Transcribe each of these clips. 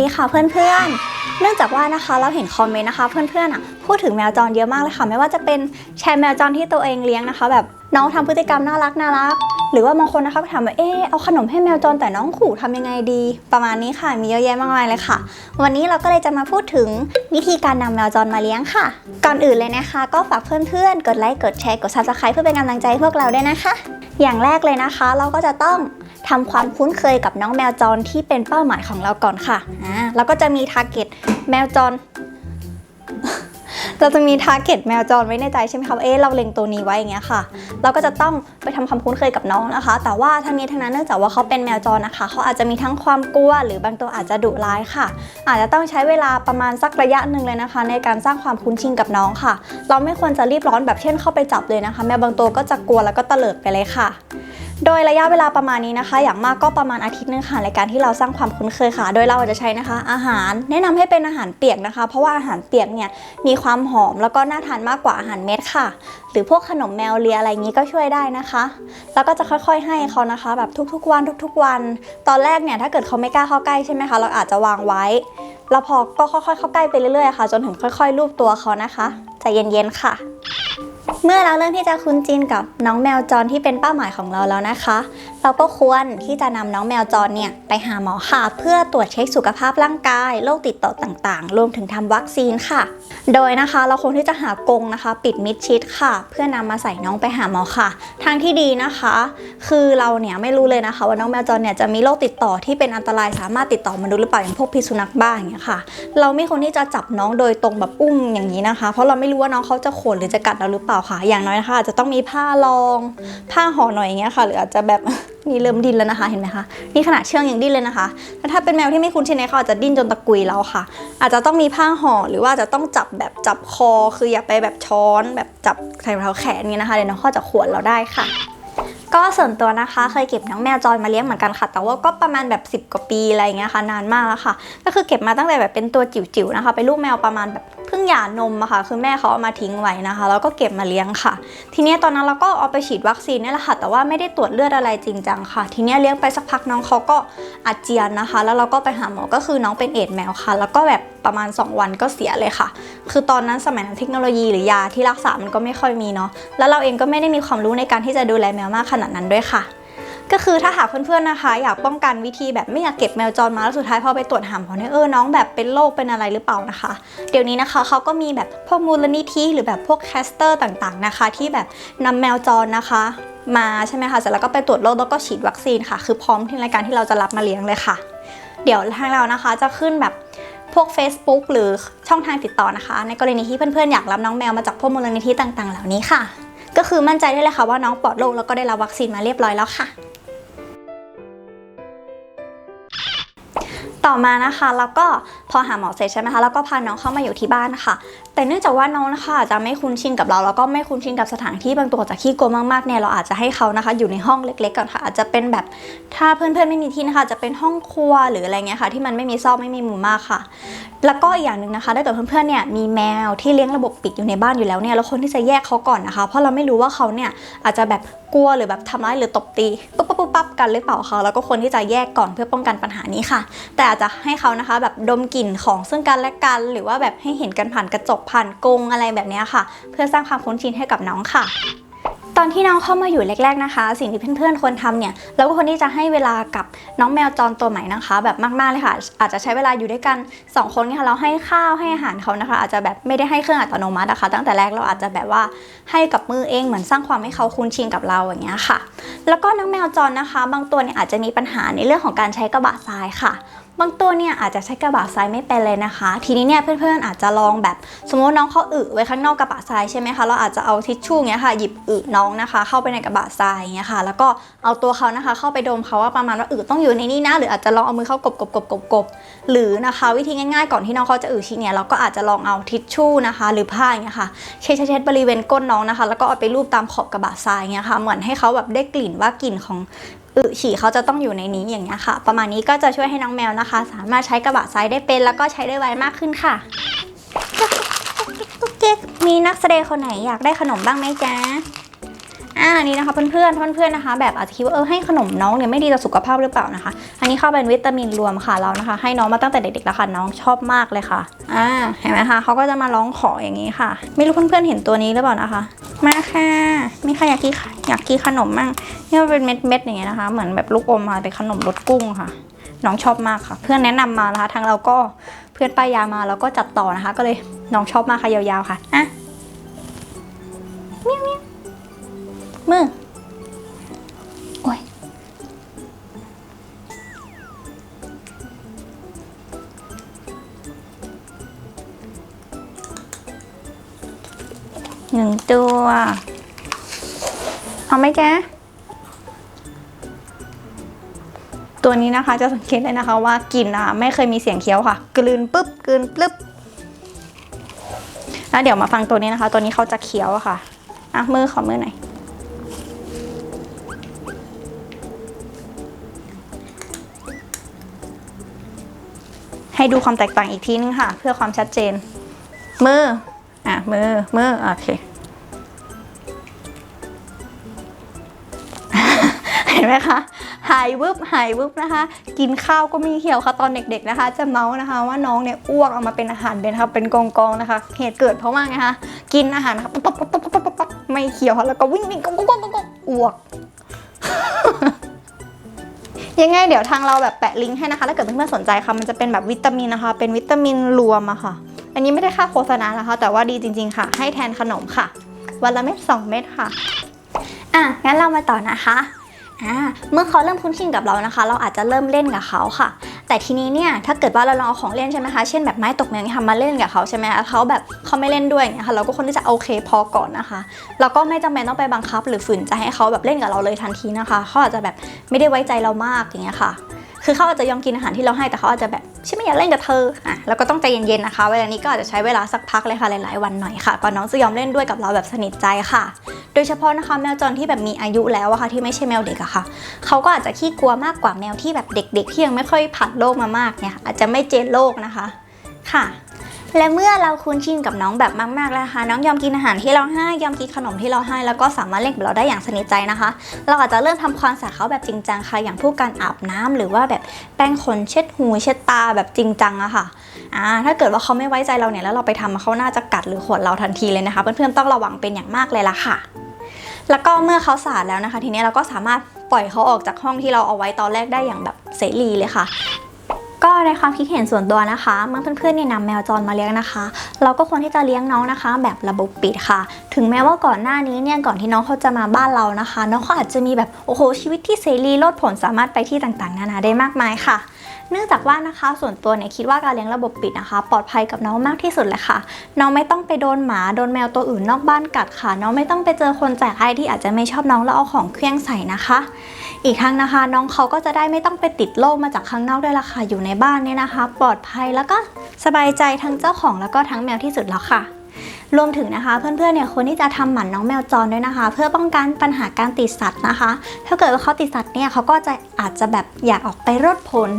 ดีค่ะเพื่อนๆ เนื่องจากว่านะคะเราเห็นคอมเมนต์นะคะ เพื่อนๆอะพูดถึงแมวจรเยอะมากเลยค่ะ ไม่ว่าจะเป็นแชร์แมวจรที่ตัวเองเลี้ยงนะคะ แบบน้องทำพฤติกรรมน่ารักน่ารัก หรือว่าบางคนนะคะไปถามว่าเออเอาขนมให้แมวจรแต่น้องขู่ทำยังไงดี ประมาณนี้ค่ะมีเยอะแยะมากมายเลยค่ะ วันนี้เราก็เลยจะมาพูดถึงวิธีการนำแมวจรมาเลี้ยงค่ะ ก่อนอื่นเลยนะคะ ก็ฝากเพื่อนๆกดไลค์กดแชร์กด subscribe เพื่อเป็นกำลังใจให้พวกเราด้วยนะคะ อย่างแรกเลยนะคะ เราก็จะต้องทำความคุ้นเคยกับน้องแมวจรที่เป็นเป้าหมายของเราก่อนค่ะอ่าเราก็จะมีทาร์เก็ตแมวจร เราจะมีทาร์เก็ตแมวจรไว้ในใจใช่ไหมคะเอ๊ะเราเล็งตัวนี้ไว้อย่างเงี้ยค่ะ เราก็จะต้องไปทำความคุ้นเคยกับน้องนะคะ แต่ว่าทั้งนี้ทั้งนั้นเนื่องจากว่าเขาเป็นแมวจรนะคะ เขาอาจจะมีทั้งความกลัว หรือบางตัวอาจจะดุร้ายค่ะ อาจจะต้องใช้เวลาประมาณสักระยะหนึ่งเลยนะคะ ในการสร้างความคุ้นชินกับน้องค่ะ เราไม่ควรจะรีบร้อนแบบเช่นเข้าไปจับเลยนะคะ แมวบางตัวก็จะกลัวแล้วก็เตลิดไปเลยค่ะ โดยระยะเวลาประมาณนี้นะคะ อย่างมากก็ประมาณอาทิตย์หนึงค่ะในการที่เราสร้างความคุ้นเคยค่ะ โดยเราจะใช้นะคะ อาหารแนะนำให้เป็นอาหารเปียกนะคะ เพราะว่าอาหารเปียกเนี่ยมีความหอมแล้วก็น่าทานมากกว่าอาหารเม็ดค่ะ หรือพวกขนมแมวเลียอะไรอย่างนี้ก็ช่วยได้นะคะ แล้วก็จะค่อยๆให้เขานะคะ แบบทุกๆวันทุกๆวัน ตอนแรกเนี่ยถ้าเกิดเขาไม่กล้าเข้าใกล้ใช่ไหมคะเราอาจจะวางไว้แล้วพอก็ค่อยๆเข้าใกล้ไปเรื่อยๆค่ะ จนถึงค่อยๆ รูปตัวเขานะคะใจเย็นๆค่ะ เมื่อเราเริ่มที่จะคุ้นจินกับน้องแมวจรที่เป็นเป้าหมายของเราแล้วนะคะ เราก็ควรที่จะนำน้องแมวจรเนี่ยไปหาหมอค่ะ เพื่อตรวจเช็คสุขภาพร่างกายโรคติดต่อต่างๆ รวมถึงทำวัคซีนค่ะ โดยนะคะเราควรที่จะหากรงนะคะ ปิดมิดชิดค่ะ เพื่อนำมาใส่น้องไปหาหมอค่ะ ทางที่ดีนะคะ คือเราเนี่ยไม่รู้เลยนะคะ ว่าน้องแมวจรเนี่ยจะมีโรคติดต่อที่เป็นอันตรายสามารถติดต่อมนุษย์หรือเปล่าอย่างพวกพิษสุนัขบ้าอย่างเงี้ยค่ะ เราไม่ควรที่จะจับน้องโดยตรงแบบอุ้มอย่างนี้นะคะ เพราะเราไม่รู้ว่าน้องเขาจะขนหรือจะกัดเราหรือเปล่าค่ะอย่างน้อยนะคะอาจจะต้องมีผ้ารอง ผ้าห่อหน่อยอย่างเงี้ยค่ะ หรืออาจจะแบบ นี่เริ่มดิ้นแล้วนะคะเห็นไหมคะนี่ขนาดเชื่องยังดิ้นเลยนะคะแต่ถ้าเป็นแมวที่ไม่คุ้นชินเนี่ยเขาอาจจะดิ้นจนตะกุยเราค่ะ อาจจะต้องมีผ้าห่อหรือว่าจะต้องจับแบบจับคอ คืออย่าไปแบบช้อน แบบจับใส่รองเท้าแขนนี้นะคะเดี๋ยวน้องเขาจะข่วนเราได้ค่ะก็ส่วนตัวนะคะเคยเก็บน้องแมวจรมาเลี้ยงเหมือนกันค่ะ แต่ว่าก็ประมาณแบบ 10 กว่าปีอะไรอย่างเงี้ยค่ะ นานมากแล้วค่ะ ก็คือเก็บมาตั้งแต่แบบเป็นตัวจิ๋วๆนะคะ เป็นลูกแมวประมาณแบบเพิ่งหย่านมอะค่ะ คือแม่เขาเอามาทิ้งไว้นะคะ แล้วก็เก็บมาเลี้ยงค่ะ ทีนี้ตอนนั้นเราก็เอาไปฉีดวัคซีนนี่แหละค่ะ แต่ว่าไม่ได้ตรวจเลือดอะไรจริงจังค่ะ ทีนี้เลี้ยงไปสักพักน้องเขาก็อาเจียนนะคะ แล้วเราก็ไปหาหมอ ก็คือน้องเป็นเอดแมวค่ะ แล้วก็แบบประมาณ 2 วันก็เสียเลยค่ะ คือตอนนั้นสมัยนั้นเทคโนโลยีหรือยาที่รักษามันก็ไม่ค่อยมีเนาะ แล้วเราเองก็ไม่ได้มีความรู้ในการที่จะดูแลแมวมากขนาดนั้นด้วยค่ะ ก็คือถ้าหากเพื่อนๆนะคะ อยากป้องกันวิธีแบบไม่อยากเก็บแมวจรมาแล้วสุดท้ายพอไปตรวจหาหมอเนี่ยเออน้องแบบเป็นโรคเป็นอะไรหรือเปล่านะคะ เดี๋ยวนี้นะคะเขาก็มีแบบพวกมูลนิธิหรือแบบพวกแคสเตอร์ต่างๆนะคะ ที่แบบนำแมวจรนะคะมาใช่ไหมคะเสร็จแล้วก็ไปตรวจโรคแล้วก็ฉีดวัคซีนค่ะ คือพร้อมที่รายการที่เราจะรับมาเลี้ยงเลยค่ะ เดี๋ยวทางเรานะคะจะขึ้นแบบพวก Facebook หรือช่องทางติดต่อนะคะ ในกรณีที่เพื่อนๆอยากรับน้องแมวมาจากพวกมูลนิธิต่างๆ เหล่านี้ค่ะ ก็คือมั่นใจได้เลยค่ะว่าน้องปลอดโรคแล้วก็ได้รับวัคซีนมาเรียบร้อยแล้วค่ะ ต่อมานะคะแล้วก็พอหาหมอเสร็จใช่ไหมคะแล้วก็พาน้องเข้ามาอยู่ที่บ้านค่ะ แต่เนื่องจากว่าน้องนะคะอาจจะไม่คุ้นชินกับเราแล้วก็ไม่คุ้นชินกับสถานที่บางตัวจากขี้กลัวมากๆเนี่ยเราอาจจะให้เขานะคะ อยู่ในห้องเล็กๆก่อนค่ะ อาจจะเป็นแบบถ้าเพื่อนๆไม่มีที่นะคะจะเป็นห้องครัวหรืออะไรเงี้ยค่ะ ที่มันไม่มีซอกไม่มีมุมมากค่ะ แล้วก็อีกอย่างหนึ่งนะคะถ้าเกิดเพื่อนๆเนี่ยมีแมวที่เลี้ยงระบบปิดอยู่ในบ้านอยู่แล้วเนี่ยเราควรที่จะแยกเขาก่อนนะคะ เพราะเราไม่รู้ว่าเขาเนี่ยอาจจะแบบกลัวหรือแบบทำร้ายหรือตบตีปุ๊บปั๊บปุ๊บปั๊บกันหรือเปล่าคะแล้วก็ควรที่จะแยกก่อนเพื่อป้องกันปัญหานี้ค่ะ แต่อาจจะให้เขานะคะ แบบดมกลิ่นของซึ่งกันและกัน หรือว่าแบบให้เห็นกันผ่านกระจกผ่านกรงอะไรแบบนี้ค่ะ เพื่อสร้างความคุ้นชินให้กับน้องค่ะตอนที่น้องเข้ามาอยู่แรก ๆนะคะ สิ่งที่เพื่อนๆควรทำเนี่ยเราก็ควรที่จะให้เวลากับน้องแมวจรตัวใหม่นะคะ แบบมากๆเลยค่ะ อาจจะใช้เวลาอยู่ด้วยกันสองคนเนี่ยค่ะเราให้ข้าวให้อาหารเขานะคะ อาจจะแบบไม่ได้ให้เครื่องอัตโนมัตินะคะ ตั้งแต่แรกเราอาจจะแบบว่าให้กับมือเองเหมือนสร้างความให้เขาคุ้นชินกับเราอย่างเงี้ยค่ะ แล้วก็น้องแมวจรนะคะ บางตัวเนี่ยอาจจะมีปัญหาในเรื่องของการใช้กระบะทรายค่ะ บางตัวเนี่ยอาจจะใช้กระบะทรายไม่เป็นเลยนะคะ ทีนี้เนี่ยเพื่อนๆอาจจะลองแบบ สมมติน้องเขาอึไว้ข้างนอกกระบะทรายใช่ไหมคะ เราอาจจะเอาทิชชู่เงี้ยค่ะหยิบอึน้องนะคะ เข้าไปในกระบะทรายเงี้ยค่ะ แล้วก็เอาตัวเขานะคะ เข้าไปดมเขาว่าประมาณว่าอึต้องอยู่ในนี้นะ หรืออาจจะลองเอามือเข้ากบกบกบกบกบหรือนะคะวิธีง่ายๆก่อนที่น้องเขาจะอึชิเนี่ยเราก็อาจจะลองเอาทิชชู่นะคะ หรือผ้าอย่างเงี้ยค่ะเช็ดเช็ดๆบริเวณก้นน้องนะคะ แล้วก็เอาไปรูปตามขอบกระบะทรายเงี้ยค่ะ เหมือนให้เขาแบบได้กลิ่นว่ากลิ่นของ อึฉี่เขาจะต้องอยู่ในนี้อย่างเงี้ยค่ะ ประมาณนี้ก็จะช่วยให้น้องแมวนะคะ สามารถใช้กระบะทรายได้เป็น แล้วก็ใช้ได้ไวมากขึ้นค่ะกุ๊กเก๊กมีนักแสดงคนไหนอยากได้ขนมบ้างไหมจ๊ะ อะอ่านี่นะคะเพื่อนๆเพื่อนๆนะคะ แบบอาจจะคิดว่าเออให้ขนมน้องเนี่ยไม่ดีต่อสุขภาพหรือเปล่านะคะ อันนี้เข้าเป็นวิตามินรวมค่ะเรานะคะ ให้น้องมาตั้งแต่เด็กๆแล้วค่ะน้องชอบมากเลยค่ะอ่าเห็นไหมคะเขาก็จะมาร้องขออย่างนี้ค่ะ ไม่รู้เพื่อนๆเห็นตัวนี้หรือเปล่านะคะ มาค่ะมีใครอยากกินอยากกินขนมมั่งนี่มันเป็นเม็ดๆอย่างเงี้ยนะคะ เหมือนแบบลูกอมมาเป็นขนมรสกุ้งค่ะ น้องชอบมากค่ะ เพื่อนแนะนำมานะคะทางเราก็เพื่อนป้ายยามาแล้วก็จัดต่อนะคะ ก็เลยน้องชอบมากค่ะยาวๆค่ะอะ มือ โอ้ย หนึ่งตัว เอาไหมจ๊ะตัวนี้นะคะจะสังเกตได้นะคะว่ากลิ่นนะคะไม่เคยมีเสียงเคี้ยวค่ะ กลืนปุ๊บ กลืนปึ๊บแล้วเดี๋ยวมาฟังตัวนี้นะคะ ตัวนี้เขาจะเคี้ยวอะค่ะ อะ มือขอมือหน่อย ให้ดูความแตกต่างอีกทีนึงค่ะ เพื่อความชัดเจน มือ อะ มือ มือ โอเค เห็นไหมคะหายวึบหายวึบนะคะ กินข้าวก็มีเขียวค่ะตอนเด็กๆนะคะ จะเมาส์นะคะว่าน้องเนี่ยอ้วกออกมาเป็นอาหารเป็นนะคะเป็นกองๆนะคะ เหตุเกิดเพราะว่าไงคะกินอาหารค่ะปั๊บปั๊บปั๊บปั๊บปั๊บปั๊บไม่เขียวค่ะแล้วก็วิ่งวิ่งกองกองกองกองอ้วก ยังไงเดี๋ยวทางเราแบบแปะลิงก์ให้นะคะ ถ้าเกิดเพื่อนๆสนใจค่ะ มันจะเป็นแบบวิตามินนะคะ เป็นวิตามินรวมอะค่ะ อันนี้ไม่ได้ค่าโฆษณานะคะ แต่ว่าดีจริง ๆ ค่ะ ให้แทนขนมค่ะ วันละเม็ดสองเม็ดค่ะ อะ งั้นเรามาต่อนะคะ อ่า เมื่อเขาเริ่มคุ้นชินกับเรานะคะ เราอาจจะเริ่มเล่นกับเขาค่ะ แต่ทีนี้เนี่ยถ้าเกิดว่าเราลองเอาของเล่นใช่ไหมคะเช่นแบบไม้ตกแมวเนี่ยค่ะมาเล่นกับเขาใช่ไหมคะเขาแบบเขาไม่เล่นด้วยเนี่ยค่ะเราก็ควรที่จะโอเคพอก่อนนะคะเราก็ไม่จำเป็นต้องไปบังคับ หรือฝืนใจให้เขาแบบเล่นกับเราเลยทันทีนะคะเขาอาจจะแบบไม่ได้ไว้ใจเรามากอย่างเงี้ยค่ะ คือเขาอาจจะยอมกินอาหารที่เราให้แต่เขาอาจจะแบบฉันไม่อยากเล่นกับเธออะแล้วก็ต้องใจเย็นๆนะคะ เวลานี้ก็อาจจะใช้เวลาสักพักเลยค่ะหลายๆวันหน่อยค่ะก่อนน้องจะยอมเล่นด้วยกับเราแบบสนิทใจค่ะ โดยเฉพาะนะคะแมวจรที่แบบมีอายุแล้วอะค่ะที่ไม่ใช่แมวเด็กอะค่ะเขาก็อาจจะขี้กลัวมากกว่าแมวที่แบบเด็ก ๆ ที่ยังไม่ค่อยผ่านโลกมามากเนี่ยค่ะอาจจะไม่เจนโลกนะคะค่ะ และเมื่อเราคุ้นชินกับน้องแบบมากๆแล้วนะคะน้องยอมกินอาหารที่เราให้ยอมกินขนมที่เราให้แล้วก็สามารถเล่นกับเราได้อย่างสนิทใจนะคะ เราอาจจะเริ่มทำความสะอาดเขาแบบจริงจังค่ะอย่างพวกการอาบน้ำหรือว่าแบบแป้งขนเช็ดหูเช็ดตาแบบจริงจังอะค่ะอ่าถ้าเกิดว่าเขาไม่ไว้ใจเราเนี่ยแล้วเราไปทำเขาน่าจะกัดหรือขวนเราทันทีเลยนะคะ เพื่อนๆต้องระวังเป็นอย่างมากเลยล่ะค่ะ แล้วก็เมื่อเขาสะอาดแล้วนะคะ ทีนี้เราก็สามารถปล่อยเขาออกจากห้องที่เราเอาไว้ตอนแรกได้อย่างแบบเสรีเลยค่ะ ก็ในความคิดเห็นส่วนตัวนะคะเมื่อเพื่อนๆเนี่ยนำแมวจรมาเลี้ยงนะคะ เราก็ควรที่จะเลี้ยงน้องนะคะ แบบระบบปิดค่ะ ถึงแม้ว่าก่อนหน้านี้เนี่ยก่อนที่น้องเขาจะมาบ้านเรานะคะ น้องเขาอาจจะมีแบบโอ้โหชีวิตที่เสรีโลดผลสามารถไปที่ต่างๆ นานาได้มากมายค่ะ เนื่องจากว่านะคะส่วนตัวเนี่ยคิดว่าการเลี้ยงระบบปิดนะคะ ปลอดภัยกับน้องมากที่สุดเลยค่ะ น้องไม่ต้องไปโดนหมาโดนแมวตัวอื่นนอกบ้านกัดค่ะ น้องไม่ต้องไปเจอคนแจกให้ที่อาจจะไม่ชอบน้องแล้วเอาของเครื่องใส่นะคะ อีกทั้งนะคะ น้องเขาก็จะได้ไม่ต้องไปติดโรคมาจากข้างนอกด้วยล่ะค่ะอยู่ในบ้านเนี่ยนะคะ ปลอดภัยแล้วก็สบายใจทั้งเจ้าของแล้วก็ทั้งแมวที่สุดแล้วค่ะรวมถึงนะคะ เพื่อนๆเนี่ยควรที่จะทำหมันน้องแมวจรด้วยนะคะ เพื่อป้องกันปัญหาการติดสัตว์นะคะ ถ้าเกิดว่าเขาติดสัตว์เนี่ยเขาก็จะอาจจะแบบอยากออกไปรดพล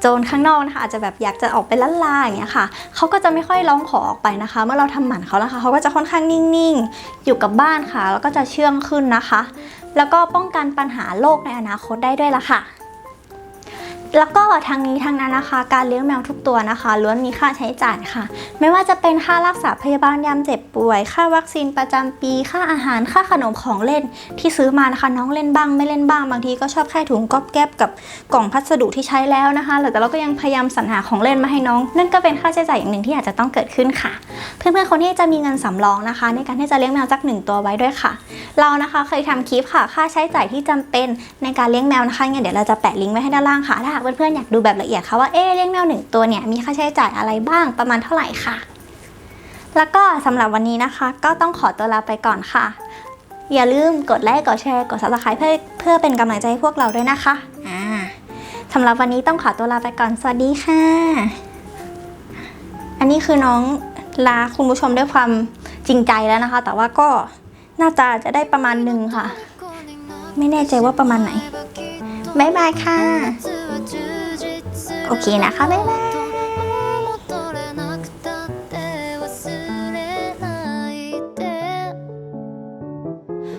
โจรข้างนอกนะคะอาจจะแบบอยากจะออกไปล่าลาอย่างเงี้ยค่ะเขาก็จะไม่ค่อยร้องขอออกไปนะคะ เมื่อเราทำหมันเขาแล้วค่ะเขาก็จะค่อนข้างนิ่งๆ อยู่กับบ้านค่ะ แล้วก็จะเชื่องขึ้นนะคะ แล้วก็ป้องกันปัญหาโรคในอนาคตได้ด้วยละค่ะ แล้วก็ทางนี้ทางนั้นนะคะ การเลี้ยงแมวทุกตัวนะคะล้วนมีค่าใช้จ่ายค่ะ ไม่ว่าจะเป็นค่ารักษาพยาบาลยามเจ็บป่วย ค่าวัคซีนประจำปี ค่าอาหารค่าขนมของเล่น ที่ซื้อมานะคะ น้องเล่นบ้างไม่เล่นบ้างบางทีก็ชอบแค่ถุงก๊อบแก๊บกับกล่องพัสดุที่ใช้แล้วนะคะแต่เราก็ยังพยายามสรรหาของเล่นมาให้น้อง นั่นก็เป็นค่าใช้จ่ายอย่างหนึ่งที่อาจจะต้องเกิดขึ้นค่ะ เพื่อนๆคนที่จะมีเงินสำรองนะคะ ในการที่จะเลี้ยงแมวสักหนึ่งตัวไว้ด้วยค่ะ เรานะคะเคยทำคลิปค่ะ ค่าใช้จ่ายที่จำเป็นในการเลี้ยงแมวนะคะงั้นเดี๋ยวเราจะแปะลิงก์ไว้ให้ด้านล่างค่ะถ้าากเพื่อนๆอยากดูแบบละเอียดค่ะว่าเอ๊เลี้ยงแมวหนึ่งตัวเนี่ยมีค่าใช้จ่ายอะไรบ้างประมาณเท่าไหร่ค่ะ แล้วก็สำหรับวันนี้นะคะ ก็ต้องขอตัวลาไปก่อนค่ะ อย่าลืมกดไลค์กดแชร์กด subscribe เพื่อเพื่อเป็นกำลังใจให้พวกเราด้วยนะคะอ่าสำหรับวันนี้ต้องขอตัวลาไปก่อนสวัสดีค่ะ อันนี้คือน้องลาคุณผู้ชมด้วยความจริงใจแล้วนะคะ แต่ว่าก็น่าจะจะได้ประมาณหนึ่งค่ะ ไม่แน่ใจว่าประมาณไหน บ๊ายบายค่ะ โอเคนะคะบ๊ายบาย